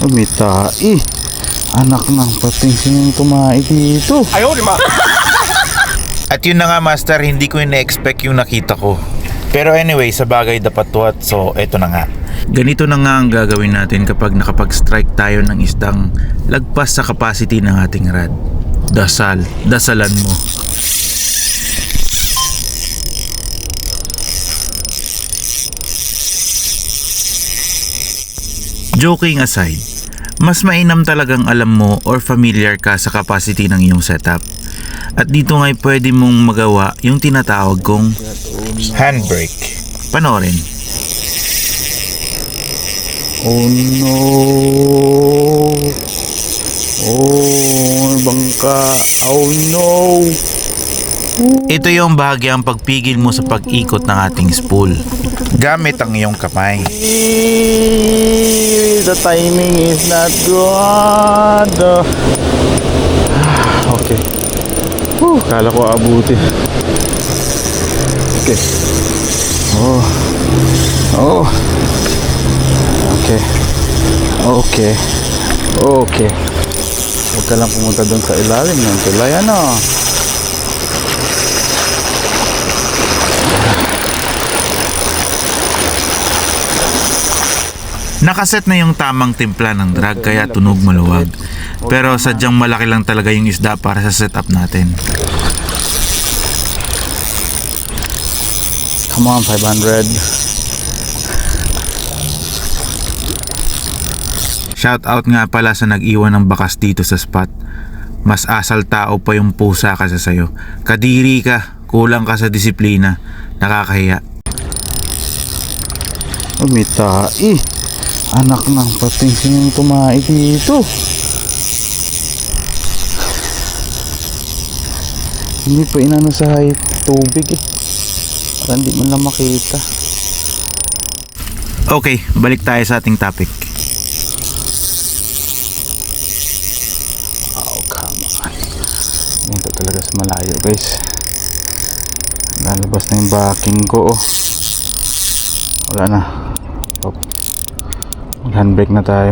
Umitai. Anak ng pating sinong tumae dito. At yun na nga master, hindi ko ina-expect yung nakita ko. Pero anyway, sa bagay dapat tuwat, so eto na nga. Ganito na nga ang gagawin natin kapag nakapag-strike tayo ng isdang lagpas sa capacity ng ating rad. Dasal, dasalan mo. Joking aside, mas mainam talagang alam mo or familiar ka sa capacity ng iyong setup. At dito nga'y pwede mong magawa yung tinatawag kong handbrake. Panorin. Oh no. Oh, bangka. Oh no. Ito yung bahagyang pagpigil mo sa pag-ikot ng ating spool. Gamit ang iyong kamay. The timing is not good. Ah, Okay. Whew, kala ko abuti. Okay. Oh. Oh. Okay. Okay. Okay. Huwag ka lang pumunta doon sa ilalim ng tulay. Ano? Nakaset na yung tamang timpla ng drag kaya tunog maluwag. Pero sadyang malaki lang talaga yung isda para sa setup natin. Come on, 500. Shout out nga pala sa nag-iwan ng bakas dito sa spot. Mas asal tao pa yung pusa kasi sa'yo. Kadiri ka, kulang ka sa disiplina, nakakahiya. Umitai. Anak ng pating sinong tumae dito. Hindi pa inano sa tubig eh. Para hindi mo lang makita. Okay, balik tayo sa ating topic. Oh, come on. Punta talaga sa malayo guys. Lalabas na yung backing ko oh. Wala na. Mag-handbrake na tayo.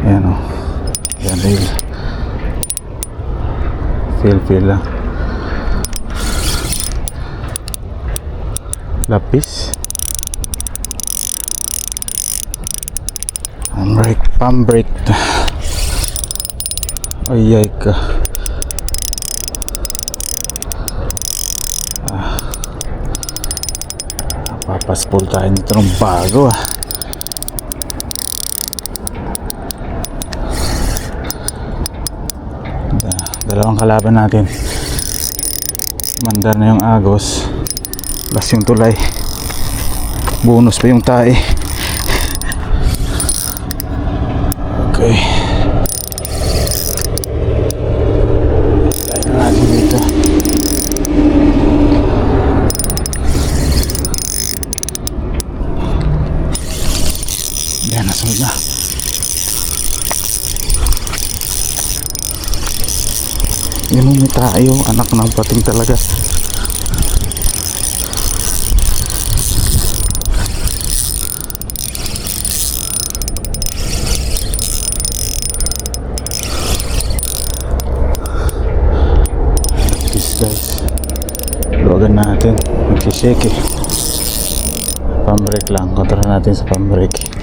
Ayan oh. Ayan rail. Feel feel lang. Lapis. Handbrake, pump brake. Ay, ay ka. Ah. Papaspol tayo nito ng bago ah. Dalawang kalaban natin. Mandar na yung agos. Plus yung tulay. Bonus pa yung tae. Okay. Tayo na natin dito. Yan, nasunod na. Yan may tayo, anak ng pating talaga. Luwagan natin. Magsishake eh. Pambrake lang. Kontrol natin sa pambrake.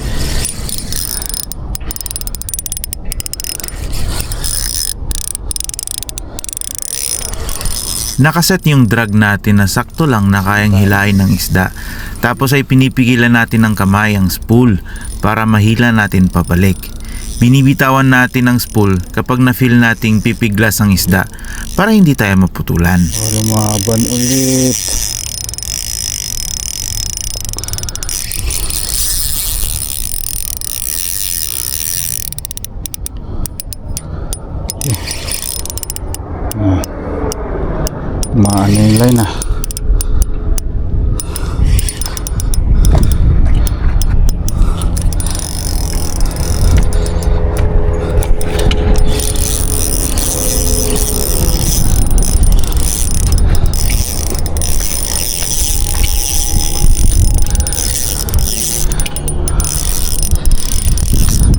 Nakaset yung drag natin na sakto lang na kayang hilain ng isda. Tapos ay pinipigilan natin ng kamay ang spool para mahila natin pabalik. Binibitawan natin ang spool kapag na-feel nating pipiglas ang isda para hindi tayo maputulan. O, lumaban ulit. maano yung line ah.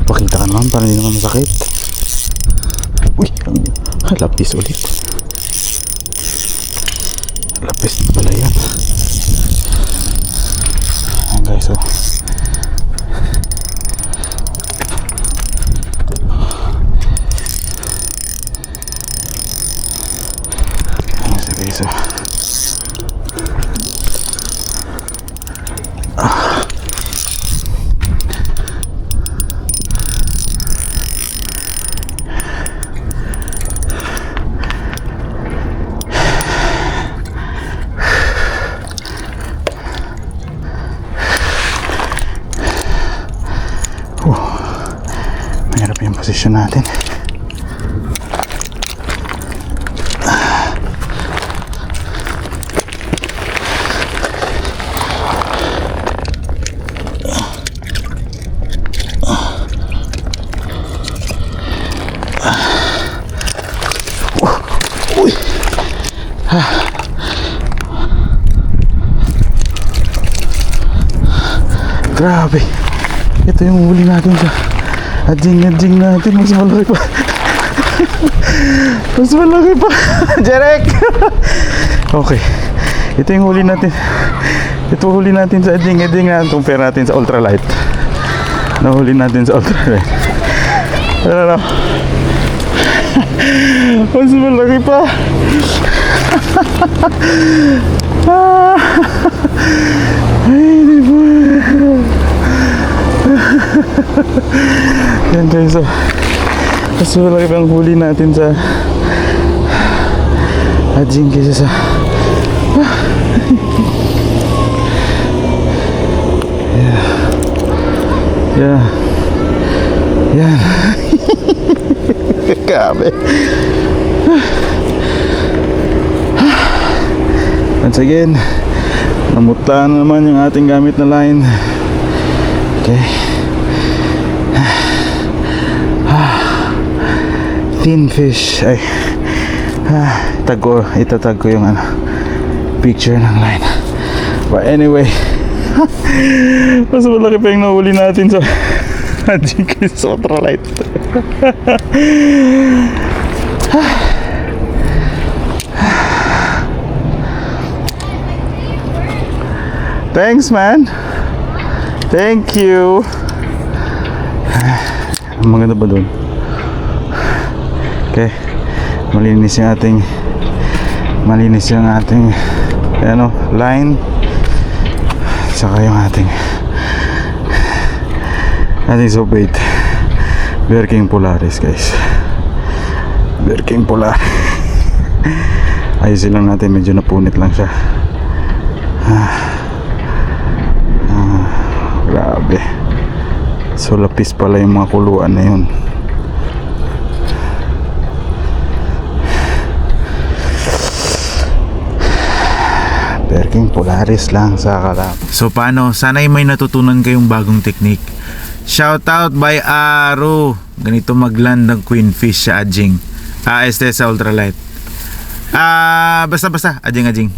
Pakita ka naman para hindi naman masakit. Uy ang lapis ulit. Lapis na pala yan. Ayan guys, oh. Ayan siya guys, oh. Mahirap yung posisyon natin. Grabe. Ito yung huli natin sa adjing-adjing natin. Mas malaki pa. Mas malaki pa. Jerek! okay. Ito yung huli natin. Ito huli natin sa adjing-adjing na compare natin sa ultralight. Nahuli natin sa ultralight. Ano na? Mas malaki pa. Ah. Ay? Yan guys, oh. Mas malaki pang huli natin sa Adjing kaysa sa Yeah. Yeah. Yan. Grabe. Once again, namutla na naman yung ating gamit na line. Okay. Thin fish. Ay. Ah, tag ko, itatag ko yung ano, picture ng line. But anyway, mas malaki pa yung nahuli natin sa Magic sa ultralight. Thanks, man. Thank you. Ang maganda ba doon? Okay. Malinis yung ating malinis yung ating ano, line. Saka yung ating ating subweight. Berking Polaris, guys. Berking Polaris. Ayusin lang natin, medyo napunit lang siya. Grabe. So lapis pala yung mga kuluan na yun. Perking Polaris lang sa kalap. So paano? Sana'y may natutunan kayong bagong technique. Shout out by Aro. Ganito magland ng queenfish sa Ajing. Ah, este sa ultralight. Ah, basta basta, Ajing Ajing.